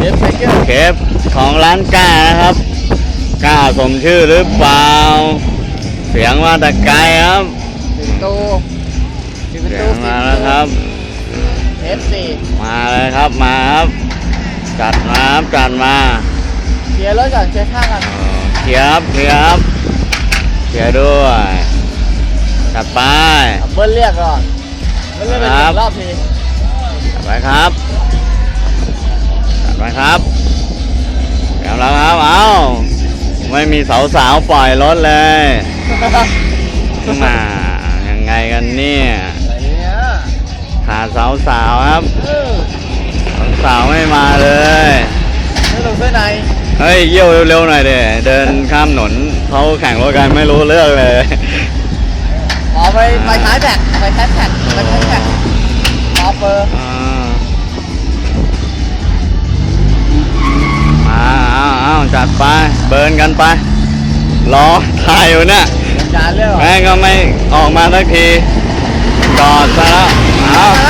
เดฟไซเคิลเคฟของร้านก้านะครับกล้าสมชื่อหรือเปล่า เสียงมาแต่ไกลครับสิบตูสิบเสีตูยงมาแล้วครับ เอฟซีมาเลยครับมาครับ จัดมาครับจัดมาเคลียร์รถก่อนเช็คข้างกันเคลียร์ครับเคลียร์ครับเคลียร์ด้วยจัดไป เอาเบิ้ลเรียกก่อนเบิ้ลเรียกเป็นครับรอบที จัดไปครับจัดไป ครับเดี๋ยวแล้วครับ เอาไม่มีสาวๆปล่อยรถเลยมายังไงกันเนี่ยอะไรเนี่ยขาดสาวๆครับเออสาวๆไม่มาเลยไม่ลงเสื้อในเฮ้ยเยี่ยวเร็วๆหน่อยเด้เดินข้ามถนนเขาแข่งรถกันไม่รู้เรื่องเลยขอไปไปท้ายแท็กไปท้ายแท็กไปท้ายแท็ก จัดไป เบิร์นกันไป รอถ่ายอยู่เนี่ยจานเรื่องแม่งก็ไม่ออกมาสักทีจอดซะแล้วเอามาแล้วมาแล้วมา